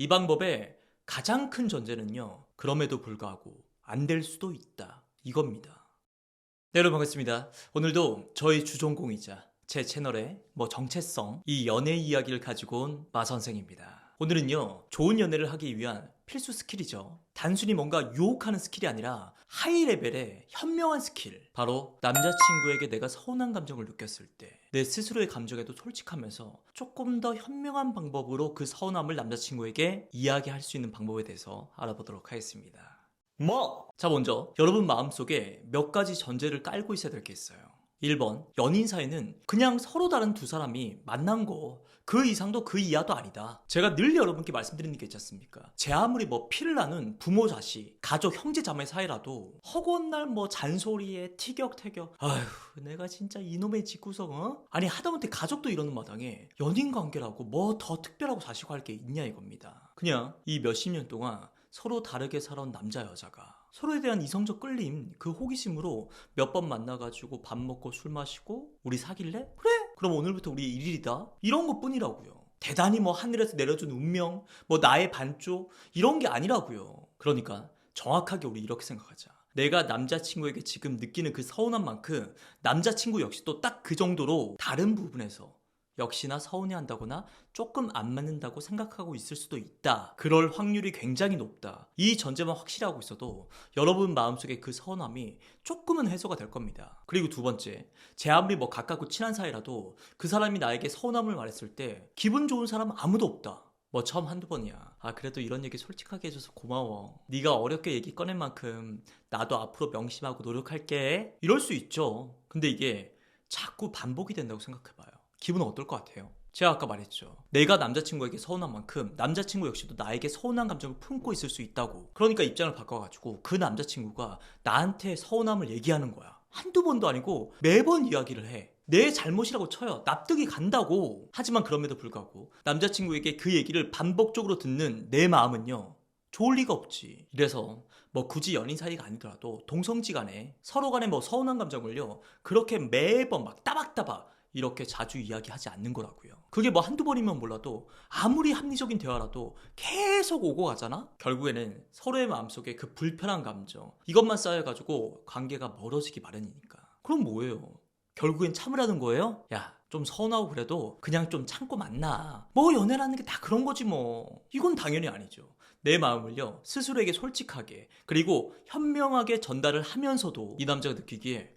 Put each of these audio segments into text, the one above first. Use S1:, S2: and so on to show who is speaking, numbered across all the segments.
S1: 이 방법의 가장 큰 전제는요. 그럼에도 불구하고 안 될 수도 있다. 이겁니다. 네, 여러분 반갑습니다. 오늘도 저희 주전공이자 제 채널의 뭐 정체성, 이 연애 이야기를 가지고 온 마선생입니다. 오늘은요, 좋은 연애를 하기 위한 필수 스킬이죠. 단순히 뭔가 유혹하는 스킬이 아니라 하이 레벨의 현명한 스킬. 바로 남자친구에게 내가 서운한 감정을 느꼈을 때 내 스스로의 감정에도 솔직하면서 조금 더 현명한 방법으로 그 서운함을 남자친구에게 이야기할 수 있는 방법에 대해서 알아보도록 하겠습니다.
S2: 뭐?
S1: 자, 먼저 여러분 마음속에 몇 가지 전제를 깔고 있어야 될 게 있어요. 1번, 연인 사이는 그냥 서로 다른 두 사람이 만난 거, 그 이상도 그 이하도 아니다. 제가 늘 여러분께 말씀드리는 게 있지 않습니까? 제 아무리 뭐 피를 나는 부모 자식, 가족, 형제, 자매 사이라도 허구한 날 뭐 잔소리에 티격태격. 아휴, 내가 진짜 이놈의 집구석, 어? 아니, 하다못해 가족도 이러는 마당에 연인 관계라고 뭐 더 특별하고 자시고 할게 있냐 이겁니다. 그냥 이 몇십 년 동안 서로 다르게 살아온 남자 여자가 서로에 대한 이성적 끌림 그 호기심으로 몇 번 만나가지고 밥 먹고 술 마시고 우리 사귈래? 그래. 그럼 오늘부터 우리 일일이다. 이런 것 뿐이라고요. 대단히 뭐 하늘에서 내려준 운명 뭐 나의 반쪽 이런 게 아니라고요. 그러니까 정확하게 우리 이렇게 생각하자. 내가 남자친구에게 지금 느끼는 그 서운한 만큼 남자친구 역시 또 딱 그 정도로 다른 부분에서 역시나 서운해한다거나 조금 안 맞는다고 생각하고 있을 수도 있다. 그럴 확률이 굉장히 높다. 이 전제만 확실하고 있어도 여러분 마음속에 그 서운함이 조금은 해소가 될 겁니다. 그리고 두 번째, 제 아무리 뭐 가깝고 친한 사이라도 그 사람이 나에게 서운함을 말했을 때 기분 좋은 사람 아무도 없다. 뭐 처음 한두 번이야. 아 그래도 이런 얘기 솔직하게 해줘서 고마워. 네가 어렵게 얘기 꺼낸 만큼 나도 앞으로 명심하고 노력할게. 이럴 수 있죠. 근데 이게 자꾸 반복이 된다고 생각해봐요. 기분은 어떨 것 같아요? 제가 아까 말했죠. 내가 남자친구에게 서운한 만큼 남자친구 역시도 나에게 서운한 감정을 품고 있을 수 있다고. 그러니까 입장을 바꿔가지고 그 남자친구가 나한테 서운함을 얘기하는 거야. 한두 번도 아니고 매번 이야기를 해. 내 잘못이라고 쳐요. 납득이 간다고. 하지만 그럼에도 불구하고 남자친구에게 그 얘기를 반복적으로 듣는 내 마음은요. 좋을 리가 없지. 이래서 뭐 굳이 연인 사이가 아니더라도 동성지 간에 서로 간에 뭐 서운한 감정을요. 그렇게 매번 막 따박따박 이렇게 자주 이야기하지 않는 거라고요. 그게 뭐 한두 번이면 몰라도 아무리 합리적인 대화라도 계속 오고 가잖아? 결국에는 서로의 마음속에 그 불편한 감정 이것만 쌓여가지고 관계가 멀어지기 마련이니까. 그럼 뭐예요? 결국엔 참으라는 거예요? 야, 좀 서운하고 그래도 그냥 좀 참고 만나. 뭐 연애라는 게 다 그런 거지 뭐. 이건 당연히 아니죠. 내 마음을요, 스스로에게 솔직하게, 그리고 현명하게 전달을 하면서도 이 남자가 느끼기에,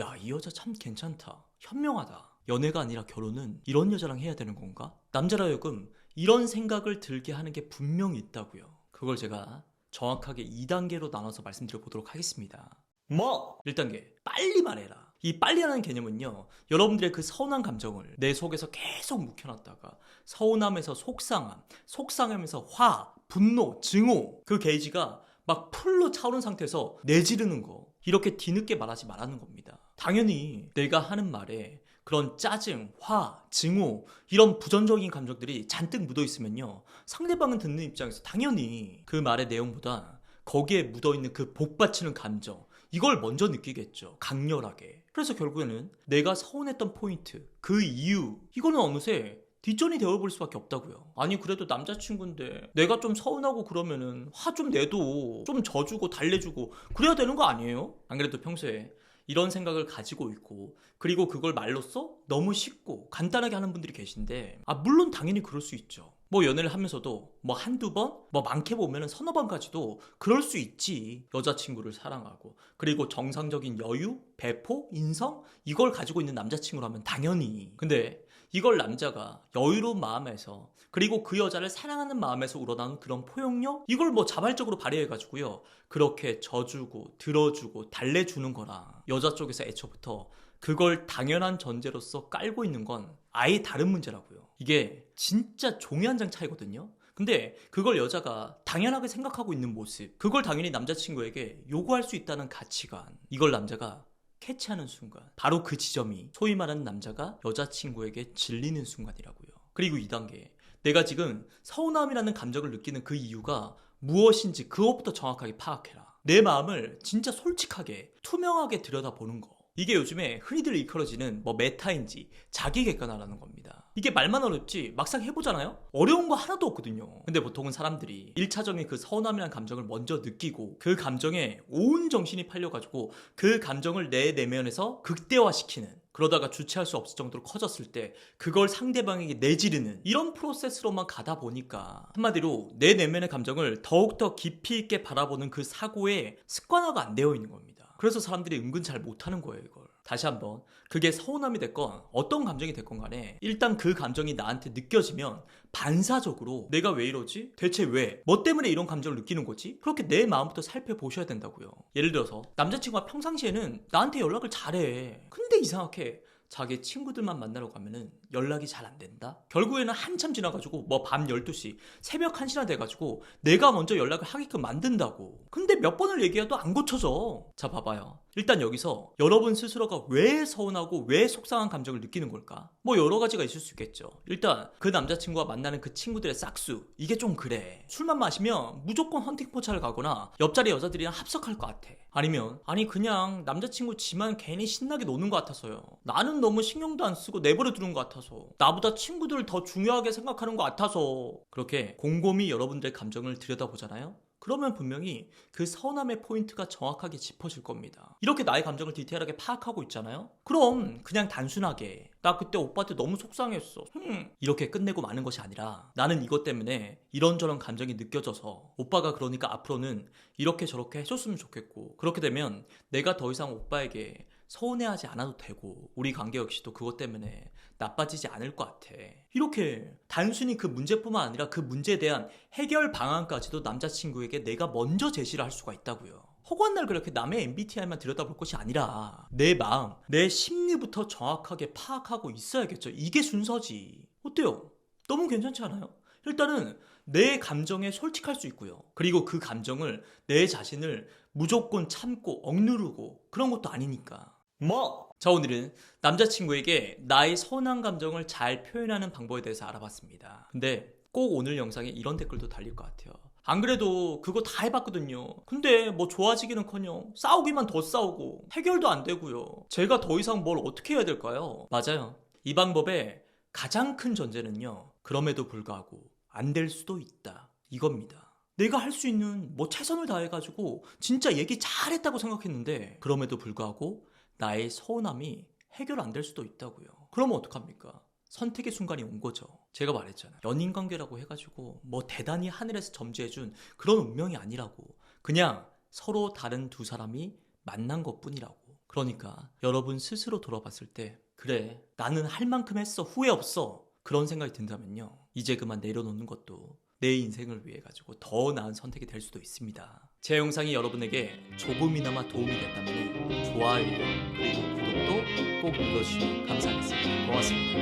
S1: 야, 이 여자 참 괜찮다. 현명하다. 연애가 아니라 결혼은 이런 여자랑 해야 되는 건가? 남자라 하여금 이런 생각을 들게 하는 게 분명히 있다고요. 그걸 제가 정확하게 2단계로 나눠서 말씀드려 보도록 하겠습니다.
S2: 뭐?
S1: 1단계 빨리 말해라 이 빨리라는 개념은요 여러분들의 그 서운한 감정을 내 속에서 계속 묵혀놨다가 서운함에서 속상함 속상함에서 화 분노 증오 그 게이지가 막 풀로 차오른 상태에서 내지르는 거 이렇게 뒤늦게 말하지 말라는 겁니다 당연히 내가 하는 말에 그런 짜증, 화, 증오 이런 부정적인 감정들이 잔뜩 묻어 있으면요 상대방은 듣는 입장에서 당연히 그 말의 내용보다 거기에 묻어 있는 그 복받치는 감정 이걸 먼저 느끼겠죠. 강렬하게. 그래서 결국에는 내가 서운했던 포인트, 그 이유, 이거는 어느새 뒷전이 되어버릴 수밖에 없다고요. 아니 그래도 남자친구인데 내가 좀 서운하고 그러면은 화 좀 내도 좀 져주고 달래주고 그래야 되는 거 아니에요? 안 그래도 평소에 이런 생각을 가지고 있고 그리고 그걸 말로써 너무 쉽고 간단하게 하는 분들이 계신데 아 물론 당연히 그럴 수 있죠. 뭐 연애를 하면서도 뭐 한두 번, 뭐 많게 보면은 서너 번까지도 그럴 수 있지. 여자친구를 사랑하고 그리고 정상적인 여유, 배포, 인성 이걸 가지고 있는 남자친구라면 당연히. 근데 이걸 남자가 여유로운 마음에서 그리고 그 여자를 사랑하는 마음에서 우러나는 그런 포용력 이걸 뭐 자발적으로 발휘해가지고요 그렇게 져주고 들어주고 달래주는 거랑 여자 쪽에서 애초부터 그걸 당연한 전제로서 깔고 있는 건 아예 다른 문제라고요. 이게 진짜 종이 한 장 차이거든요. 근데 그걸 여자가 당연하게 생각하고 있는 모습, 그걸 당연히 남자친구에게 요구할 수 있다는 가치관, 이걸 남자가 캐치하는 순간, 바로 그 지점이 소위 말하는 남자가 여자친구에게 질리는 순간이라고요. 그리고 2단계, 내가 지금 서운함이라는 감정을 느끼는 그 이유가 무엇인지 그것부터 정확하게 파악해라. 내 마음을 진짜 솔직하게, 투명하게 들여다보는 거. 이게 요즘에 흔히들 일컬어지는 뭐 메타인지 자기 객관화라는 겁니다. 이게 말만 어렵지 막상 해보잖아요? 어려운 거 하나도 없거든요. 근데 보통은 사람들이 1차적인 그 서운함이라는 감정을 먼저 느끼고 그 감정에 온 정신이 팔려가지고 그 감정을 내 내면에서 극대화시키는 그러다가 주체할 수 없을 정도로 커졌을 때 그걸 상대방에게 내지르는 이런 프로세스로만 가다 보니까 한마디로 내 내면의 감정을 더욱더 깊이 있게 바라보는 그 사고에 습관화가 안 되어 있는 겁니다. 그래서 사람들이 은근 잘 못하는 거예요, 이걸. 다시 한번 그게 서운함이 됐건 어떤 감정이 됐건 간에 일단 그 감정이 나한테 느껴지면 반사적으로 내가 왜 이러지? 대체 왜? 뭐 때문에 이런 감정을 느끼는 거지? 그렇게 내 마음부터 살펴보셔야 된다고요. 예를 들어서 남자친구가 평상시에는 나한테 연락을 잘해. 근데 이상하게 자기 친구들만 만나러 가면은 연락이 잘 안 된다? 결국에는 한참 지나가지고 뭐 밤 12시, 새벽 1시나 돼가지고 내가 먼저 연락을 하게끔 만든다고. 근데 몇 번을 얘기해도 안 고쳐져. 자, 봐봐요. 일단 여기서 여러분 스스로가 왜 서운하고 왜 속상한 감정을 느끼는 걸까? 뭐 여러 가지가 있을 수 있겠죠. 일단 그 남자친구가 만나는 그 친구들의 싹수 이게 좀 그래. 술만 마시면 무조건 헌팅포차를 가거나 옆자리 여자들이랑 합석할 것 같아. 아니면 아니 그냥 남자친구 지만 괜히 신나게 노는 것 같아서요. 나는 너무 신경도 안 쓰고 내버려 두는 것 같아서 나보다 친구들을 더 중요하게 생각하는 것 같아서 그렇게 곰곰이 여러분들의 감정을 들여다보잖아요. 그러면 분명히 그 서운함의 포인트가 정확하게 짚어질 겁니다. 이렇게 나의 감정을 디테일하게 파악하고 있잖아요? 그럼 그냥 단순하게 나 그때 오빠한테 너무 속상했어. 흠. 이렇게 끝내고 마는 것이 아니라 나는 이것 때문에 이런저런 감정이 느껴져서 오빠가 그러니까 앞으로는 이렇게 저렇게 해줬으면 좋겠고 그렇게 되면 내가 더 이상 오빠에게 서운해하지 않아도 되고 우리 관계 역시도 그것 때문에 나빠지지 않을 것 같아. 이렇게 단순히 그 문제뿐만 아니라 그 문제에 대한 해결 방안까지도 남자친구에게 내가 먼저 제시를 할 수가 있다고요. 허구한 날 그렇게 남의 MBTI만 들여다볼 것이 아니라 내 마음, 내 심리부터 정확하게 파악하고 있어야겠죠. 이게 순서지. 어때요? 너무 괜찮지 않아요? 일단은 내 감정에 솔직할 수 있고요. 그리고 그 감정을 내 자신을 무조건 참고 억누르고 그런 것도 아니니까. 뭐? 자, 오늘은 남자친구에게 나의 서운한 감정을 잘 표현하는 방법에 대해서 알아봤습니다. 근데 꼭 오늘 영상에 이런 댓글도 달릴 것 같아요. 안 그래도 그거 다 해봤거든요. 근데 뭐 좋아지기는 커녕 싸우기만 더 싸우고 해결도 안 되고요. 제가 더 이상 뭘 어떻게 해야 될까요? 맞아요. 이 방법의 가장 큰 전제는요. 그럼에도 불구하고 안 될 수도 있다. 이겁니다. 내가 할 수 있는 뭐 최선을 다해가지고 진짜 얘기 잘했다고 생각했는데 그럼에도 불구하고 나의 서운함이 해결 안 될 수도 있다고요. 그러면 어떡합니까? 선택의 순간이 온 거죠. 제가 말했잖아요. 연인 관계라고 해가지고 뭐 대단히 하늘에서 점지해준 그런 운명이 아니라고. 그냥 서로 다른 두 사람이 만난 것 뿐이라고. 그러니까 여러분 스스로 돌아봤을 때 그래 나는 할 만큼 했어 후회 없어 그런 생각이 든다면요 이제 그만 내려놓는 것도 내 인생을 위해 가지고 더 나은 선택이 될 수도 있습니다. 제 영상이 여러분에게 조금이나마 도움이 됐다면 좋아요 그리고 구독도 꼭 눌러주시면 감사하겠습니다. 고맙습니다.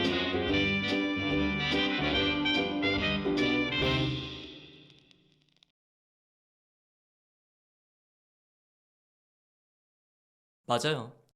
S1: 맞아요.